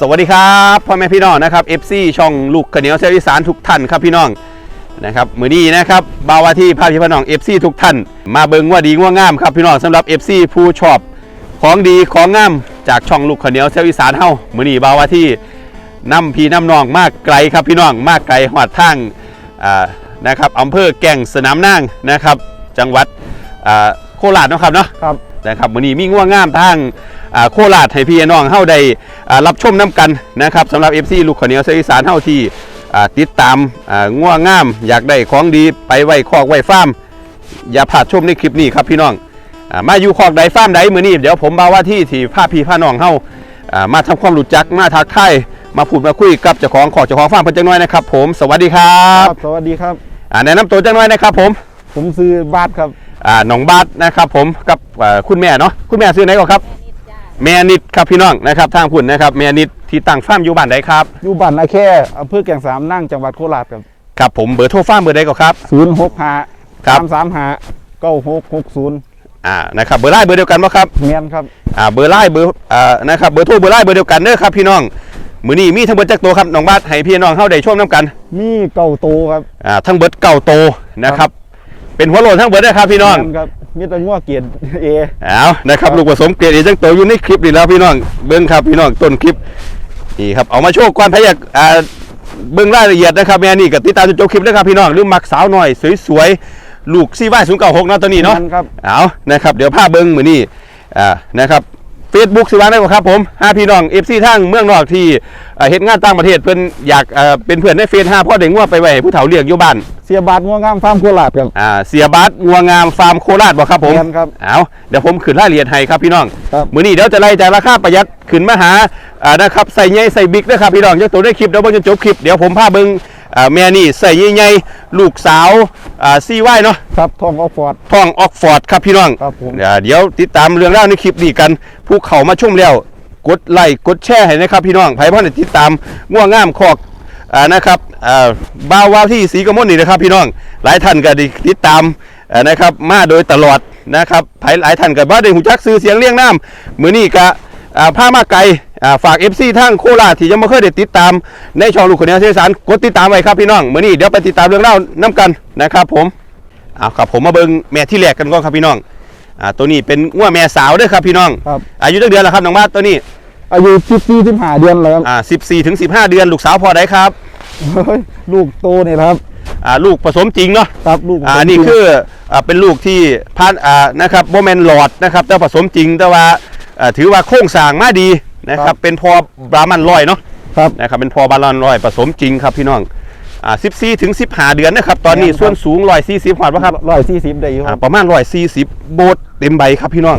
สวัสดีครับพ่อแม่พี่น้องนะครับ FC ช่องลูกขเหนียวเซลลิสานทุกท่านครับพี่น้องนะครับมือนี้นะครับบาวาที่พาพี่น้อง FC ทุกท่าน มาเบิงว่าดีง่วงามครับพี่น้องสำหรับ FC ผู้ชอบของดีของงามจากช่องลูกขเหนียวเซลลิสานเฮามือนี้บาวาที่นำพี่น้ำนองมากไกลครับพี่น้องมากไกลหอดทางอ่านะครับอำเภอแก่งสนามนางนะครับ จังหวัดโคราชนะครับเนาะครับ นะครับวันนี้มีง่วงงามทางอ่าโคราชให้พี่น้องเฮาได้อ่ารับชมน้ำกันนะครับสำหรับ FC ลูกขาวเหนียวเสียงอีสานเฮาที่อ่าติดตามอ่าง่วงงาม อยากได้ของดีไปไว้คอกไว้ฟาร์มอย่าพลาดชมในคลิปนี้ครับพี่น้องอามาอยู่คอกใดฟาร์มใดมื้อนี้เดี๋ยวผมมาว่าที่ที่พาพี่พาน้องเฮาอ่ามาทำความรู้จักมาทักทายมาพูดมาคุยกับเจ้าของขอกเจ้าของฟาร์มเพิ่นจังน้อยนะครับผมสวัสดีครัครับบสวัสดีครับอ่าแนะนำตัวจังน้อยนะครับผมผมซื้อบาทครับอ่า น้องบาสนะครับผมกับอ่าคุณแม่เนาะคุณแม่ซื้อไหนก่อนครับ แม่นิดครับพี่น้องนะครับทางพุ่นนะครับแม่นิดที่ตั้งฟาร์มอยู่บ้านใดครับอยู่บ้านนาแค่อำเภอแก่งสามนั่งจังหวัดโคราชครับครับผมเบอร์โทรฟาร์มเบอร์ใดก่อนครับศูนย์หกห้าครับสามสามห้าเก้าหกหกศูนย์อ่านะครับเบอร์ไลน์เบอร์เดียวกันป่ะครับเมียนครับอ่าเบอร์ไลน์เบอร์อ่านะครับเบอร์โทรเบอร์ไลน์เบอร์เดียวกันเด้อครับพี่น้องมื้อนี้มีทั้งเบิดจักตัวครับน้องบาสให้พี่น้องเฮาได้ชมน้ำกัน มีเก้าโตครับอ่าทั้งเบิดเก่าโตนะครับ เป็นหัวโลนทั้งเบิดเด้อครับพี่น้องแม่ครับมีแต่งัวเกียรติเอเอานะครับลูกผสมเกรดเอจังโตอยู่ในคลิปนี่แล้วพี่น้องเบิ้งครับพี่น้องต้นคลิปนี่ครับเอามาโชว์ก่อนพะอยากอ่าเบิ้งรายละเอียดนะครับแม่นี่กับติดตามจนจบคลิปนะครับพี่น้องหรือมักสาวหน่อยสวยๆลูกซีว่ายศูนย์เก้าหกนะตัวนี้เนาะแม่ครับเอานะครับ เดี๋ยวภาพเบิ้งมือนี่อ่านะครับ เฟซบุ๊กสิว่าได้บ่ครับผมห้าพี่น้องเอฟซีทั้งเมืองนอกที่อ่าเฮ็ดงานต่างประเทศเพิ่นอยากอ่าเป็นเพื่อนในเฟซห้าพ่อเด็กงัวไปไว้ให้ผู้เฒ่าเรียกอยู่บ้าน เสียบาทงัวงามฟาร์มโคราชครับ อ่าเสียบัสงัวงามฟาร์มโคราชบ่ครับผมแม่นครับเอาเดี๋ยวผมขึ้นรายละเอียดให้ครับพี่น้อง ครับ มื้อนี้เดี๋ยวจะไล่จากราคาประหยัดขึ้นมาหาอ่านะครับใส่ใหญ่ใส่บิ๊กนะครับพี่น้องจะตัวได้คลิปเดี๋ยวเบิ่งจนจบคลิปเดี๋ยวผมพาเบิ่งอ่าแม่นี่ใส่ใหญ่ๆลูกสาวอ่าซีไว้เนาะ ครับทองออกฟอร์ดท้องออกฟอร์ดครับพี่น้องครับผม อ่าเดี๋ยวติดตามเรื่องราวในคลิปนี้กัน ผู้เขามาชมแล้ว กดไลค์กดแชร์ให้นะครับพี่น้องไผพ่อได้ติดตามง่วงงามคอกอ่านะครับอ่าบ่าวาวที่สีกมลนี่นะครับ พี่น้องหลายท่านก็ได้ติดตามอ่านะครับมาโดยตลอดนะครับไผหลายท่านก็บ่ได้หูจักซื้อเสียงเรียงน้ำมือนี้ก็อ่าพามาไกลอ่าฝาก FC ทั้งโคราชที่ยังไม่เคยได้ติดตาม ในช่องลูกคนนี้เสียสารกดติดตามไว้ครับพี่น้องมือนี้เดี๋ยวไปติดตามเรื่องราน้กันนะครับผมเอาครับผมมาเบิ่งแม่ที่แรกกันก่อนครับพี่น้อง อ่าตัวนี้เป็นงัวแม่สาวเด้อครับพี่น้อง ครับ อายุตั้งเดือนแล้วครับน้องมาดตัวนี้ อายุสิบสี่สิบห้าเดือนแล้วครับอ่า14ถึง15เดือนลูกสาวพอได้ครับ เฮ้ยลูกโตนี่แหละครับ อ่าลูกผสมจริงเนาะ ครับลูกอ่านี่คืออ่าเป็นลูกที่พันอ่านะครับโมเมนหลอดนะครับแต่ผสมจริงแต่ว่าอ่าถือว่าโครงสร้างมาดีนะครับ เป็นพอบรามันลอยเนาะครับ นะครับเป็นพอบาลอนลอยผสมจริงครับพี่น้อง อ่า14ถึง15เดือนนะครับตอนนี้ส่วนสูง140หัดวะครับร้อยสี่สิบได้อยู่คอ่ารับประมาณ140โบทเต็มใบครับพี่น้อง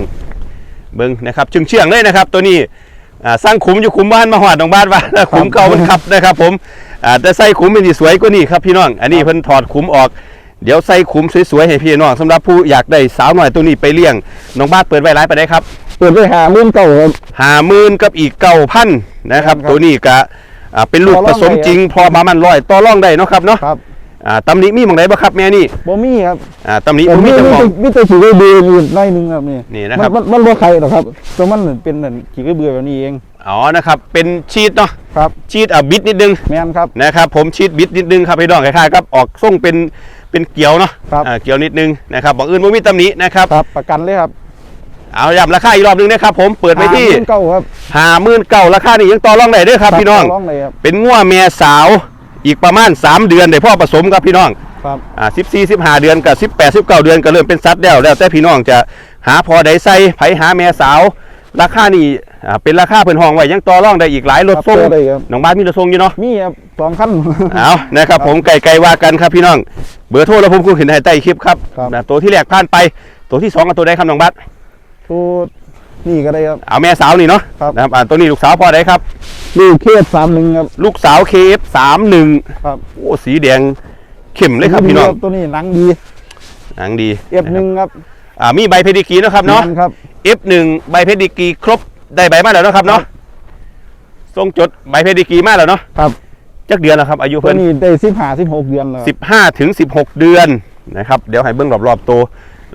เบิ้งนะครับเชื่องเชื่องๆเลยนะครับ ตัวนี้อ่าสร้างขุมอยู่ขุมบ้านมาหอดของบ้านว่าขุมเก่ามันขับนะครับ ผมอ่าแต่ใส่ขุมเป็นที่สวยกว่านี่ครับพี่น้อง อันนี้เพิ่นถอดขุมออก เดี๋ยวใส่ขุมสวยๆให้พี่น้องสำหรับผู้อยากได้สาวหน่อยตัวนี้ไปเลี้ยงน้องบ้านเปิดไว้ร้ายไปได้ครับ เปิดไปหามื่นเก่าครับหาหมื่นกับอีกเก้าพันนะครับ ครับ ตัวนี้ก็ อ่าเป็นลูกต่อผรองสมได้จริง พอมามันร้อยต่อรองได้เนาะครับเนาะครับอ่าตำหนิมีหมองไหนบ่ครับแม่นี่บ่มีครับอ่าตำหนิแต่บ่มีมีเจ้ามีของแต่มีแต่ขี่กระเบืออยู่หน้อยหนึงครับนี่นี่นะครับมันมันมันบ่ใครหรอกครับตัวมันเป็นเหมือนขี่กระเบือแบบนี้เองอ๋อนะครับเป็นชีตเนาะครับ ชีตอะบิดนิดนึงแมนครับ นะครับผมชีดบิดนิดนึงครับพี่น้องคล้ายๆครับออกส่งเป็นเป็นเกียวเนาะครับ อ่าเกียวนิดนึงนะครับบอกอื่นไม่มีตำหนินะครับ ครับประกันเลยครับ เอาย้ำราคาอีกรอบนึงนะครับผมเปิดไปที่เก้าครับหาหมื่นเก่าราคานี่ยังต่อรองได้เด้วยครับพี่น้องร้องเลยครับ เป็นง่วแม่สาวอีกประมาณ 3 เดือนได้พ่อผสมครับพี่น้อง ครับ อ่าสิบสี่สิบห้าเดือนกับสิบแปดสิบเก้าเดือนก็เริ่มเป็นสัตว์แล้วแล้วแต่พี่น้องจะหาพอได้ใส่ไผหาแม่สาว ราคานี่อ่าเป็นราคาเพิ่นห้องไว้ยังต่อรองได้อีกหลายรถครับส่งเจอได้ครับ น้องบ้านมีรถส่งอยู่เนาะมีครับสองขั้น เอานะครับผมไก่ๆว่ากันครับพี่น้อง เบอร์โทรแล้วผมคุณขึ้นให้ใต้คลิปครับครับ นะตัวที่แรกผ่านไป ตัวที่สองกับตัวใดครับน้องบัส ตัวนี่ก็ได้ครับ เอาแม่สาวนี่เนาะครับ นะครับอ่าตัวนี้ลูกสาวพอได้ครับ ลูกเคสสามหนึ่งครับ ลูกสาวเคฟสามหนึ่งครับ โอ้สีแดงเข้มเลยครับพี่น้องตัวนี้หนังดีหนังดีเอฟหนึ่งครับอ่ามีใบเพดิกรีนะครับเนาะแม่ครับ F1 ใบเพดิกรีครบได้ใบมาแล้วเนาะครับเนาะส่งจดใบเพดิกรีมาแล้วเนาะครับ จักเดือนแล้วครับอายุตัวเพิ่น นี้ได้สิบห้าสิบหกเดือนแล้วสิบห้าถึงสิบหกเดือนนะครับ เดี๋ยวให้เบิ้งรอบๆตัว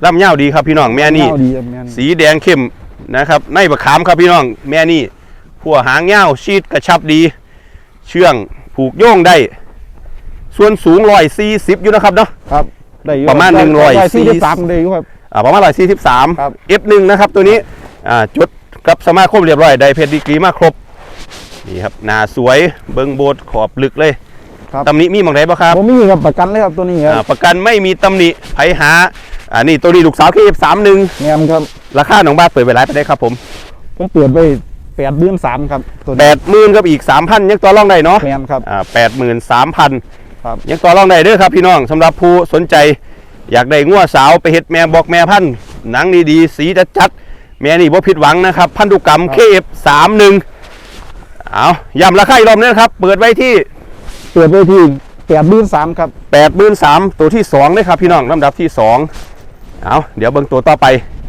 ลำเงาวดีครับพี่น้องแม่นี่ เงาดีครับแม่นสีแดงเข้มนะครับ ในบะขามครับพี่น้องแม่นี่พัวหางเงาวชีดกระชับดี เชื่องผูกโย่งได้ ส่วนสูงร้อยสี่สิบอยู่นะครับเนาะ ครับได้อยู่ประมาณ140สี่สิบสามได้อยู่ครับ อ่าประมาณร้อยสี่สิบสาม ครับ F1 นะครับตัวนี้อ่าจดกับสมาคมเรียบร้อยได้เพชรดีกรีมาครบนี่ครับหน้าสวยเบิ้งโบดขอบลึกเลยครับ ตำหนิมีหมองไหนบ้างครับ ผมมีครับประกันเลยครับตัวนี้คอ่ารับประกันไม่มีตำหนิไผหา อ่านี่ตัวนี้ลูกสาว KF31 แมนครับ ราคาหนองบ้านเปิดไปหลายไปได้ครับผมผมเปิดไปแปดเดือนสามครับตัวแปนี้ดหมื่นกับอีกสามพันยังต่อรองได้เนาะแมนครับ อ่าแปดหมื่นสามพันครับ ยังต่อรองได้เด้อครับพี่น้องสำหรับผู้สนใจ อยากได้งัวสาวไปเฮ็ดแม่บอกแม่พันธุ์หนังดีๆสีจัดจัดๆแม่นี่บ่ผิดหวังนะครับ พันธุกรรม KF31 เอาย้ำราคาอีกรอบนึงนะครับ เปิดไว้ที่ เปิดไปที่แปดเดือนสามครับ83,000ตัวที่2เลยครับพี่น้องลำดับที่2 เอาเดี๋ยวเบิ่งตัวต่อไป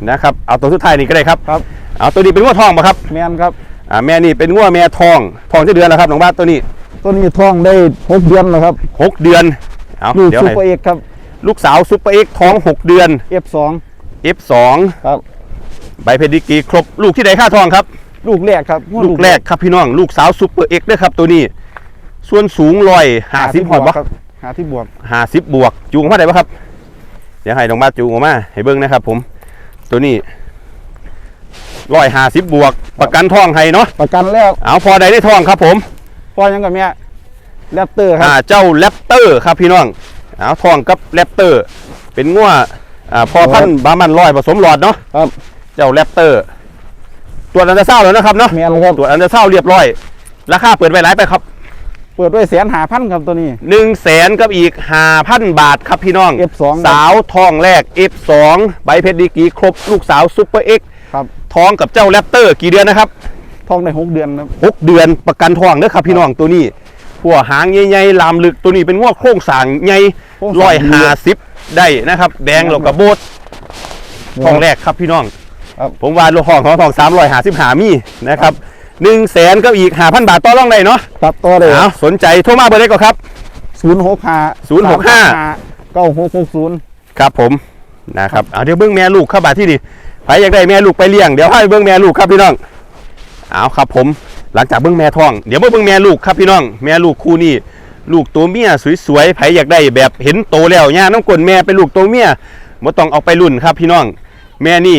นะครับเอาตัวสุดท้ายนี่ก็ได้ครับครับเอาตัวนี้เป็นงัวทองป่ะครับแมนครับอ่าแม่นี่เป็นงัวแม่ทองทองจะเดือนแล้วครับน้องบ้านตัวนี้ตัวนี้ท้องได้หกเดือนแล้วครับ6เดือนเอาลูกเดี๋ยวซูให้เปอร์เอกครับลูกสาวซุปเปอร์เอ็กซ์ท้อง6เดือน F2 F2 ครับใบเพดิกรีครบลูกที่ใดค่าทองครับ ลูกแรกครับ ลูกแรกครับพี่น้อง ลูกสาวซุปเปอร์เอ็กซ์ด้วยครับตัวนี้ ส่วนสูงลอยหาสิบหอดบ่ครับหาที่บวกหาสิบบวกจูงมาได้ปะครับ เดี๋ยวให้น้องบ้านจูงออกมาให้เบิ้งนะครับ ผม ตัวนี้ร้อยหาสิบบวก ประกันทองให้เนาะประกันแล้วเอาพอใดได้ทองครับ ผมพอยังกับเมียแรปเตอร์ครัอ่าบเจ้าแรปเตอร์ครับพี่น้องเอาทองกับแรปเตอร์ เป็นงัวอ่าพอพันธุ์บามันร้อยผสมหลอดเนาะครับ เจ้าแรปเตอร์ตรวจอันเดอร์เศร้าแล้วนะครับเนาะแมนครับตรวจอันเดอร์เศร้าเรียบร้อยราคาเปิดไว้หลายไปครับ เปิดด้วยแสนหาพันครับตัวนี้ หนึ่งแสนกับอีกห้าพันบาทครับพี่น้อง F2 สาวทองแรก F2 ใบเพชรดีกรีครบลูกสาวซุปเปอร์เอ็กครับท้องกับเจ้าแรปเตอร์กี่เดือนนะครับท้องได้หกเดือนครับ หกเดือนประกันทองเด้อครับ พี่น้องตัวนี้หัวหางใหญ่ๆลามลึกตัวนี้เป็นงวโครงสร้างใหญ่โครงสร้างร้อยดีห้าเลยสิบได้นะครับ แดงแล้วกับโบดทองแรกครับพี่น้อง ครับผมว่าลูกห้องของทองสามร้อยห้าสิบหามีนะครับ หนึ่งแสนกับอีกห้าพันบาทต่อรองได้เนาะตัดตัวเลยเอาสนใจโทรมาเบอร์ได้ก็ครับศูนย์หกห้า065เก้าหกหกศูนย์ครับผมนะครับเอาเดี๋ยวเบิ้งแม่ลูกเข้าบาทที่นี่ใครอยากได้แม่ลูกไปเลี้ยงเดี๋ยวให้เบิ้งแม่ลูกครับพี่น้องเอาครับผมหลังจากเบิ้งแม่ท้อง เดี๋ยวมาเบิ้งแม่ลูกครับพี่น้อง แม่ลูกคู่นี้ลูกตัวเมียสวยๆใครอยากได้แบบเห็นโตแล้วย่าน้ำกลนแม่เป็นลูกตัวเมียไม่ต้องเอาไปรุ่นครับพี่น้อง แม่นี่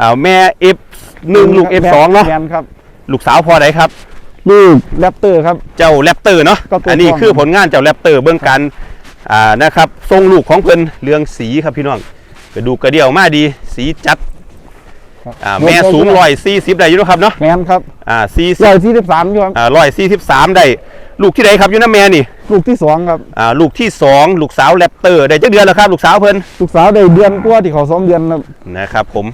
อ่าแม่ F1 ลูก F2 เนาะแมนครับ ลูกสาวพอไดครับ ลูกแรปเตอร์ครับ เจ้าแรปเตอร์เนาะก็ตัวอันนี้ทองคือผลงานเจ้าแรปเตอร์เบื้องการอ่านะครับทรงลูกของเพิ่นเรืองสีครับพี่น้องกระดูกกระเดี่ยวมาดี สีจัดครับอ่าแม่สูงร้อยสี่สิบได้อยู่เนาะครับเนาะแมนครับอ่าสี่สิร้บอยสี่สิบสามอยู่ครับอ่าร้อยสี่สิบสามได้ลูกที่ใดครับอยู่น้าแม่นี่ลูกที่สองครับอ่าลูกที่สองลูกสาวแรปเตอร์ได้จักเดือนแล้วครับ ลูกสาวเพิ่นลูกสาวได้เดือนกว่าที่เขาสองเดือนครับนะครับผม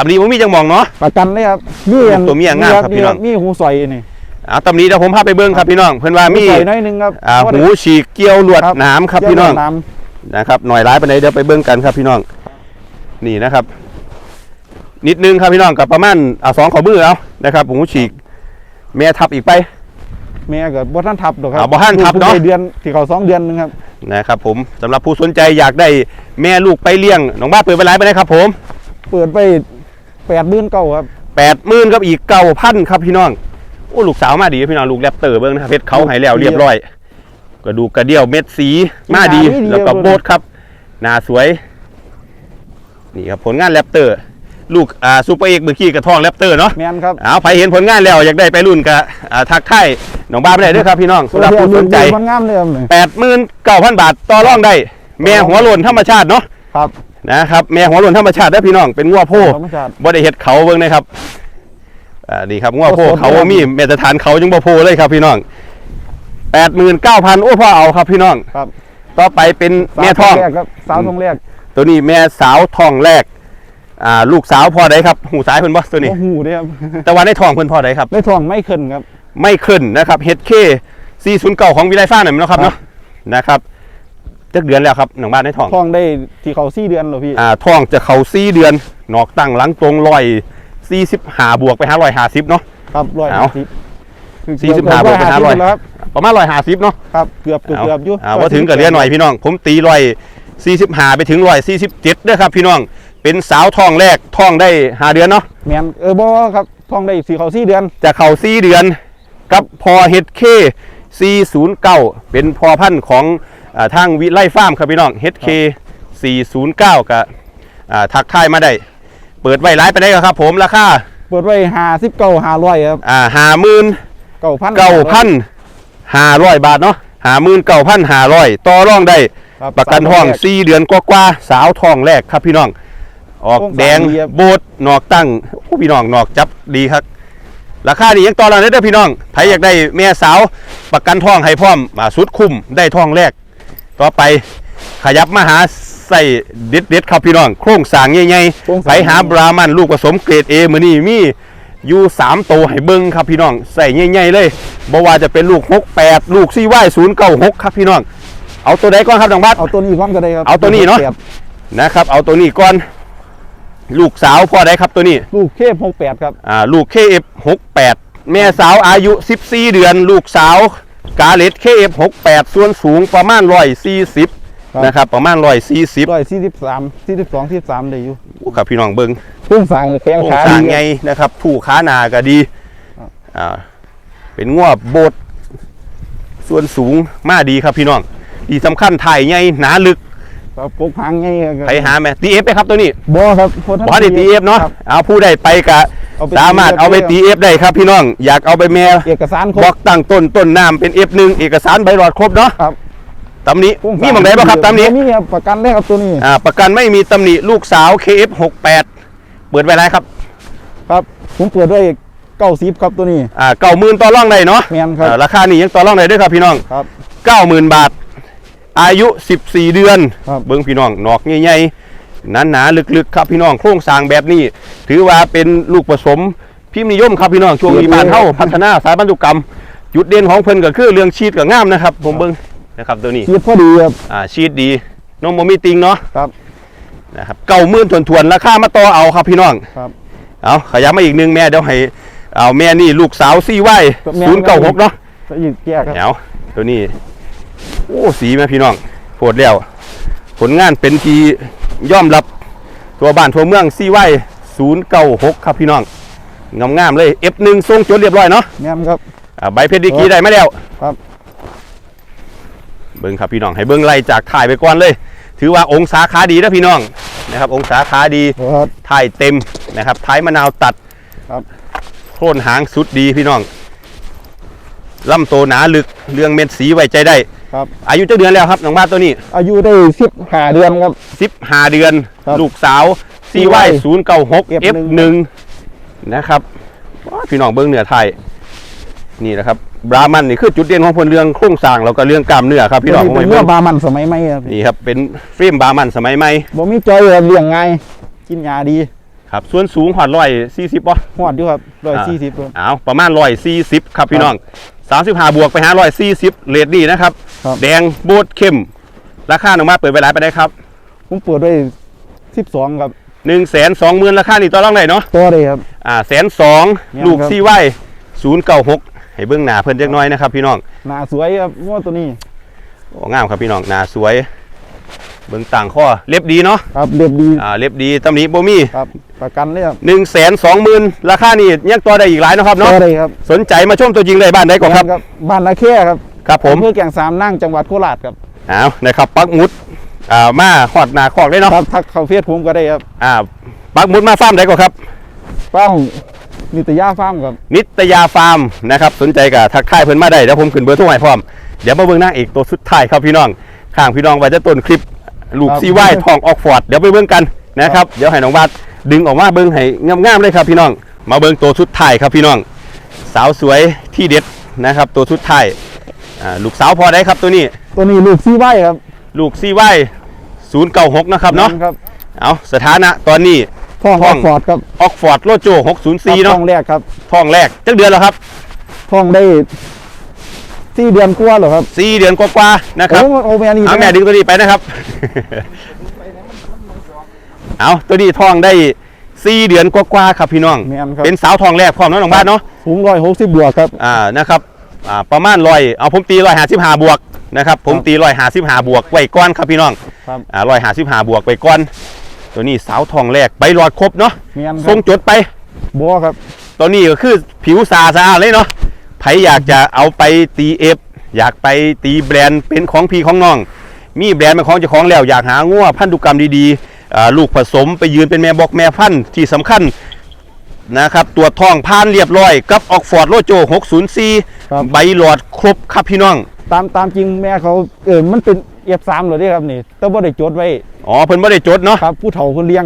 ตำนี้ผมมีจังมองเนาะ ประกันเลยครับนี่อันตัวเมียงามครับพี่น้อง มีหูสอยนี่อ่าตำนี้เดี๋ยวผมพาไปเบิ้งครับพี่น้อง เพิ่นว่าหูมีสอยน้อยหนึงครับอ่าเพราะหูฉีกเกี่ยวลวดครับหน้ำครับพี่น้องเจ้าน้นะครับหน่อยร้ายไปไหนใดเดี๋ยวไปเบิ้งกันครับพี่น้อง นี่นะครับ นิดนึงครับพี่น้องกับประมาณอ่าสองขอมือเอานะครับผมฉีกแม่ทับอีกไปำแม่เกิดบ่ท่านทับดอกครัอ่าบ่ทันทับลูกเนาะพิ่งได้เดือนที่เขาสองเดือนหนึงครับนะครับผมสำหรับผู้สนใจอยากได้แม่ลูกไปเลี้ยงน้องบ้านเปิดไปร้ายไปไหนครับผม เปิดไป แปดหมื่นเก้าครับแปดหมื่นกับอีกเก้าพันครับพี่น้องโอ้ลูกสาวมาดีพี่น้องลูกแรปเตอร์เบิ้งนะครับเพชรเขาใหายแล้วเรียบร้อยกระดูกกระเดี่ยวเม็ดสีมาดีแล้วก็โบดครับหน้าสวย นี่ครับผลงานแรปเตอร์ ลูกอ่าซูเปอร์เอกเมื่อกี้กระทองแรปเตอร์เนาะแมนครับเอาใครเห็นผลงานแล้วอยากได้ไปรุ่นกับอ่าทักทายน้องบ้านไม่ได้ด้วยครับพี่น้องสำหรับผู้สนใจมันงามเลยครับนี่แปดหมื่นเก้าพันบาทต่อรองได้แม่หัวโลนธรรมชาติเนาะครับ นะครับแม่หัวโลนธรรมชาติได้อพี่น้องเป็นงัวโพธรรมชาติ บ่ได้เห็ดเขาเบิ่งนะครับอ่านี่ครับงัวโพโอ้โหเขามีมาตรฐานเขาจังบ่โพเลยครับพี่น้องแปดหมื่นเก้าพันโอ้พ่อเอาครับพี่น้องครับ ต่อไปเป็นแม่ท้องสาวแรกครับสาวทองแรก ตัวนี้แม่สาวท้องแรกอ่าลูกสาวพ่อใดครับ หูสายเพิ่นบ่ตัวนี้โอ้โหเด้ครับแต่ว่าในท้องเพิ่นพ่อใดครับได้ทองไม่ขึ้นครับ ไม่ขึ้นนะครับ HK 409 ของวิไลฟ้าหน่อยเนาะครับครับเนาะนะครับ จักเดือนแล้วครับหนังบ้านในท้องทองได้ที่เขาสี่เดือนเหรอพี่ อ่าท้องจะเข้า4เดือนนอกตั้งหลังตรงร้อยสี่สิบห้าบวกไปหาร้อยห้าสิบเนาะ ครับร้อยเอาสิบสี่สิบห้าบวกไปห้าร้อยแล้วครับประมาณร้อยห้าสิบเนาะ ครับเกือบเกือบเกือบอยู่อ่าว่าถึงกับเรียนหน่อยพี่น้อง ผมตีร้อยสี่สิบห้าไปถึงร้อยสี่สิบเจ็ดด้วยครับพี่น้อง เป็นสาวท้องแรกท้องได้ห้าเดือนเนาะแมนเออบ่ครับท้องได้สีเขาสี่เดือน จะเข้าสี่เดือน กับพอเฮดเค409เป็นพอพันธุ์ของอา ทางวิไลฟาร์มครับพี่น้องเฮดเค409กับอ่าทักทายมาได้ เปิดไว้ร้ายไปได้ครับ ผมราคาเปิดไว้ห้าสิบเก้าห้าร้อยครับอ่าห้าหมื่นเก้าพันเก้าพันห้าร้อยบาทเนาะห้าหมื่นเก้าพันห้าร้อยต่อรองได้ครับประกันทองสามแรกสี่เดือนกว่าๆสาวทองแรกครับพี่น้อง ออกโครงสร้างแดงดีครับโบดนอกตั้งโอ้พี่น้องนอกจับดีครับ ราคาดียังต่อรองได้เด้อพี่น้องใครอยากได้แม่สาวประกันทองให้พร้อมมาสุดคุ้มได้ทองแรก ต่อไปขยับมาหาใส่เด็ดเด็ดๆครับพี่น้อง โครงสร้างใหญ่โครงๆสร้าง ไปหาบรามันลูกผสมเกรดเอมือนี่มีอยู่สามโตวให้เบิ้งครับพี่น้องใส่ใหญ่ๆเลยบ่ว่าจะเป็นลูก68ลูกซีไว้096ครับพี่น้อง เอาตัวใดก่อนครับน้องบัสเอาตัวนี้พร้อมกันได้ครับเอาตัวนี้เนาะแปดนะครับ เอาตัวนี้ก่อน ลูกสาวพ่อได้ครับตัวนี้ ลูกเคฟหกแปดครับ อ่าลูก KF68 แม่สาวอายุ 14 เดือน ลูกสาว กาเลต KF68 ส่วนสูงประมาณ140นะครับประมาณ140 ร้อยสี่สิบสามสี่สิบสองสี่สิบสามได้อยู่โอ้ครับพี่น้องเบิงเครื่องสร้างแข้งโครงขาสร้างดี ไงนะครับผู้ขาหนาก็ดีครับอ่าเป็นงวบโบดส่วนสูงมาดีครับพี่น้องที่สำคัญถ่ายไงหนาลึก ครับปกหางไงครับไปหาแม่ตีเอฟไปครับตัวนี้บ่ครับบอสได้ตีเอฟเนาะครับเอาผู้ใดไปกะเอาไปสามารถตี FF เอาไปตีเอฟได้ครับพี่น้องอยากเอาไปแม่เอกสารครบบล็อกตั้งต้นต้นน้ำเป็น F1 เอกสารใบหลอดครบเนาะครับตำหนี้มีหมองไหนบ้างครับตำหนี้มีครับประกันได้ครับตัวนี้อ่าประกันไม่มีตำหนิลูกสาว KF68 เปิดไว้ไรครับ ครับผมเปิดด้วยเก้าสิบครับตัวนี้อ่าเก้าหมื่นต่อร่องได้เนาะแมนครับอ่าราคานี้ยังต่อร่องได้ด้วยครับพี่น้องครับเก้าหมื่นบาท อายุ 14 เดือนครับเบิ้งพี่น้องนอกใหญ่ๆหนาๆลึกๆ ครับพี่น้องโครงสร้างแบบนี้ ถือว่าเป็นลูกผสมพิมพ์นิยมครับพี่น้องช่วงนี้บ้านเฮาพัฒนาสายบรรจุกรรมจุดเด่นของเพิ่นก็คือเรื่องชีดกับงามนะครับ ผมเบิ้งนะครับตัวนี้คิดพอดีครับอ่าชีดดีน้องโมมีติงเนาะครับนะครับเก่ามื่นทวนๆราคามาต่อเอาครับพี่น้องครับเอาขยับมาอีกหนึงแม่เดี๋ยวให้เอาแม่นี่ลูกสาวซี่ไหวแม่ศูนย์เก้าหกเนาะจะหยิบแก้ครับเอาตัวนี้ โอ้สีแม่พี่น้องโพดแล้วผลงานเป็นทีย่อมรับตัวบ้านทั่วเมืองซี่ไหวศูนย์เก้าหกครับพี่น้องงามๆเลย F1 ทรงจดเรียบร้อยเนาะแมนครับอ่าใบเพชรดีกรีได้มาแล้วครับ เบิ้งครับพี่น้องให้เบิ้งไล่จากถ่ายไปก่อนเลย ถือว่าองศาขาดีนะพี่น้องนะครับ องศาขาดีครับถ่ายเต็มนะครับท้ายมะนาวตัดครับโค่นหางสุดดีพี่น้องลำโตหนาลึกเรื่องเม็ดสีไว้ใจได้ ครับ อายุเจ้าเดือนแล้วครับน้องบ้านตัวนี้ อายุได้สิบห้าเดือนครับ15เดือน ครับลูกสาว CY 096 F1 F1 นะครับว้าพี่น้องเบิ้งเนื้อไทย นี่นะครับบรามันนี่คือจุดเด่นของผลเรื่องโครงสร้างแล้วก็เรื่องกล้ามเนื้อครับพี่น้องตัวผมเป็นให้เมื่เบิ้องบามันสมัยใหม่ครับนี่ครับเป็นเฟรมบรามันสมัยใหม่บ่มีจอยครับเลี้ยงง่ายกินยาดีครับส่วนสูงหอดร้อยสี่สิบป่ะ หอดอยู่ครับร้อยสี่สิบครับเอาประมาณร้อยสี่สิบครับพี่น้อง สามสิบห้าบวกไปหาร้อยสี่สิบเลดดีนะครับ ครับ แดงโบดเข้ม ราคาหนึ่งมาเปิดไปหลายไปได้ครับผมเปิดด้วยสิบสองครับหนึ่งแสนสองหมื่นราคานี่ต่อรองได้เนาะ ตัวเลยครับ อ่าแสนสองยังลูกครับซี่ไว้ศูนย์เก้าหกให้เบื้องหน้าเพิ่นเล็กน้อยนะครับพี่น้องหน้าสวยครับว่าตัวนี้ โอ้งามครับพี่น้องหน้าสวย เบื้องต่างข้อเล็บดีเนาะครับเรียบดีอ่าเล็บดีตำหนิโบมี่ครับประกันเลยครับหนึ่งแสนสองหมื่นราคานี่ยังต่อได้อีกหลายเนาะครับตัเนาะวเลยครับสนใจมาชมตัวจริงเลยบ้านใดก่อนครับ บ้านนาแค่ครับครับผมอำเพื่อแก่งสามนั่งจังหวัดโคราชครับเอานะครับปักหมุดอ่ามาหอดหนาคอกได้เนาะครับทักเข้าเฟซผมก็ได้ครับอ่าปักหมุดมาฟาร์มใดก่อนครับฟาร์มนิตยาฟาร์มครับ นิตยาฟาร์มนะครับสนใจกับทักทายเพิ่นมาได้เดี๋ยวผมขึ้นเบอร์โทรให้พร้อม เดี๋ยวมาเบิ่งหน้างเอกตัวสุดท้ายครับพี่น้องข้างพี่น้องไว้จะต้นคลิป ลูกครับซีไว้ทองออกฟอร์ดเดี๋ยวไปเบิ่งกันนะครับเดี๋ยวให้น้องบาสดึงออกมาเบิ่งให้งามๆเลยครับพี่น้อง มาเบิ่งตัวสุดท้ายครับพี่น้อง สาวสวยที่เด็ดนะครับ ตัวสุดท้ายอ่าลูกสาวพอได้ครับตัวนี้ ตัวนี้ลูกซีไว้ครับ ลูกซีไว้ศูนย์เก้าหกนะครับเนาะครับเอาสถานะตอนนี้ท้องท้ออองกฟอร์ดครับออกฟอร์ดโลโจ604เนาะท้องแรกครับท้องแรกจักเดือนแล้วครับท้องได้ สี่เดือนกว่าเหรอครับ4เดือนกว่าๆนะครับโอ้โอ้แม่นี่เอาแม่ดึงตัวนี้ไปนะครับ เอาตัวนี้ทองได้สี่เดือนกว่าๆครับพี่น้องแม่นครับเป็นสาวทองแรกพร้อมเน้องน้องบ้านเนาะสูงร้อยหกสิบบวกครับอ่านะครับอ่าประมาณร้อยเอาผมตีร้อยห้าสิบห้าบวกนะครับ ผมตีร้อยห้าสิบห้าบวกไว้ก้อนครับพี่น้องครับอ่าร้อยห้าสิบห้าบวกไว้ก้อน ตัวนี้สาวทองแรกใบหลอดครบเนาะเมียนคทรรับงจดไปบัวครับตัวนี้ก็คือผิวสาสะอาดเลยเนาะ ไผอยากจะเอาไปตีเอฟอยากไปตีแบรนด์เป็นของพี่ของน้อง มีแบรนด์เป็นของเจ้าของแล้ว อยากหางัวพันธุกรรมดีๆอ่าลูกผสมไปยืนเป็นแม่บอกแม่พันธุ์ที่สำคัญนะครับตัวจทองผ่านเรียบร้อยกับออกฟอร์ดโลโจครับ604 ใบหลอดครบครับพี่น้อง ตามตามจริงแม่เขาเออมันเป็นเอฟสามเหรอเด้ครับนี่แต่บ่ได้จดไว้ อ๋อเพิ่นไม่ได้จดเนาะครับผู้เฒ่าคนเลี้ยง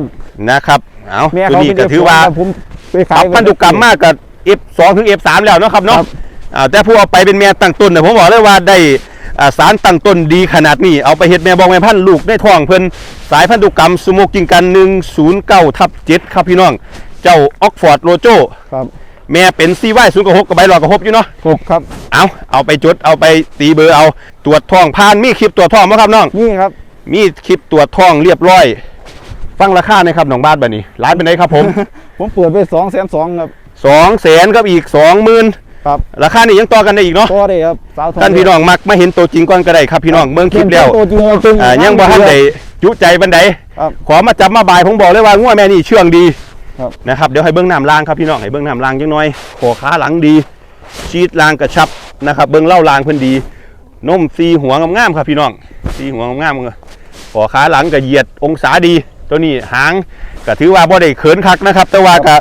นะครับเอาแม่ตัวเขานี้เป็นก็ถือว่า F2 ผมไปปขารัยบพันธุกรรมมากกับ F2 ถึง F3 แล้วเนาะครับเนาะครับอ่า แต่ผู้เอาไปเป็นแม่ตั้งต้นเนี่ยผมบอกเลยว่าได้อ่าสารตั้งต้นดีขนาดนี้ เอาไปเฮ็ดแม่บอกแม่พันธุ์ลูกได้ท้องเพิ่นสายพันธุกรรมสโมกกิงกัน109ทับ7ครับพี่น้อง เจ้าออกฟอร์ดโลโจครับแม่เป็นซีไวศูนย์กับหกกับใบหลอดกับหกอยู่เนาะครบครับ เอาเอาไปจดเอาไปตีเบอร์เอาตรวจท้องผ่านมีคลิปตรวจท้องมั้ครับน้องนี่ครับ มีคลิปตรวจท้องเรียบร้อย ฟังราคาหนะครับน้องบ้านบัดนี้ร้านเป็นไงครับผม ผมเปิดไปสองแสนสองครับสองแสนกับอีกสองหมื่น ครับราคานี่ยังต่อกันได้อีกเนาะก็ได้ครับสาวทองท่านพี่น้องมักมาเห็นตัวจริงก่อนก็ได้ครับพี่น้องเมืองคลิปแล้วตัวจริงตัวจริงอ่ายังบ่ทันได้จุใจบันไดครับขอมาจับมาบายผมบอกเลยว่างัวแม่นี่เชื่องดีครับนะครับเดี๋ยวให้เบิ้งน้ำล่างครับพี่น้องให้เบิ้งน้ำล่างจังน้อยขอขาหลังดี ชีดล่างกระชับนะครับ เบิ้งเล่าล่างเพิ่นดีนมซีหัวงามๆครับพี่น้องซีหัวงามๆขอขาหลังก็เหยียดองศาดี ตัวนี้หางก็ถือว่าบ่ได้เขินคักนะครับ แต่ว่าก็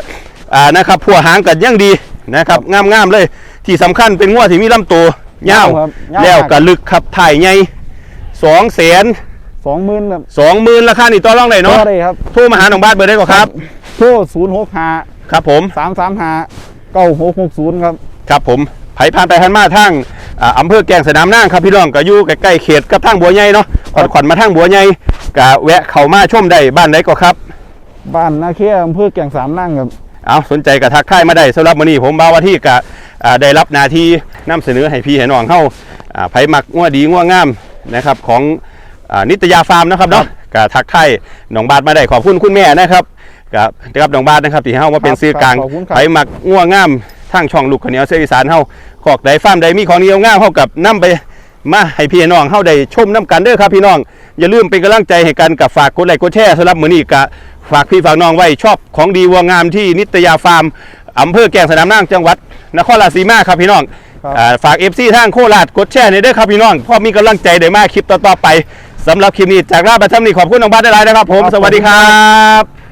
อ่านะครับพัวหางก็ยังดี นะครับงามๆเลย ที่สำคัญเป็นงัวที่มีลำตัวยาวครับยาวแล้วมากก็ลึกครับถ่ายใหญ่สองแสนสองหมื่นครับสองหมื่นราคานี่ต่อรองได้ก็เนาะได้ครับโทรมาหาน้องบ้านเบอร์ได้ก่อนครับโทรศูนย์หกห้าครับผมสามสามห้าเก้าหกหกศูนย์ครับครับผมไผผ่านไปผ่านมาทางอ่าอำเภอแกลงสนามนางครับพี่น้องก็อยู่ใกล้ๆเขตกับทางบัวใหญ่เนาะขอนขอนมาทางบัวใหญ่ก็แวะเข้ามาชมได้บ้านไหนก็ครับ บ้านนาเคียอำเภอแก่งสามนั่งครับ เอาสนใจก็ทักทายมาได้สำหรับมื้อนี้ผมบ่าวว่าที่ก็อ่าได้รับหน้าที่นำเสนอให้พี่ให้น้องเฮาอ่าไผมักงัวดีงัวงามนะครับของอ่านิตยาฟาร์มนะครับเนาะก็ทักทายน้องบาทมาได้ขอบคุณคุณแม่นะครับกับกับน้องบาทนะครับที่เฮามาเป็นซื้อกลางขอบคุณครับไผมักงัวงามทางช่องลูกขาวเหนียวเสียอีสานเฮาขอกใดฟาร์มใดมีของดีงามเฮากับนํไปมาให้พี่น้องเฮาได้ชมน้กันเด้อครับพี่น้อง อย่าลืมเป็นกำลังใจให้กันกับฝากกดไลค์กดแชร์สำหรับมื้อนี้ก็ ฝากพี่ฝากน้องไว้ชอบของดีวัวงามที่นิตยาฟาร์มอำเภอแก่งสนามนางจังหวัด นครราชสีมาครับพี่น้องครับอ่าฝาก FC ทางโคราชกดแชร์ในอยเด้อครับพี่น้องเพราะมีกำลังใจได้มากคลิปต่อๆไปสำหรับคลิปนี้จากราชบัณฑิตนี่ขอบคุณน้องบ้านได้หลายนะครับ ผมครับสวัสดีครับ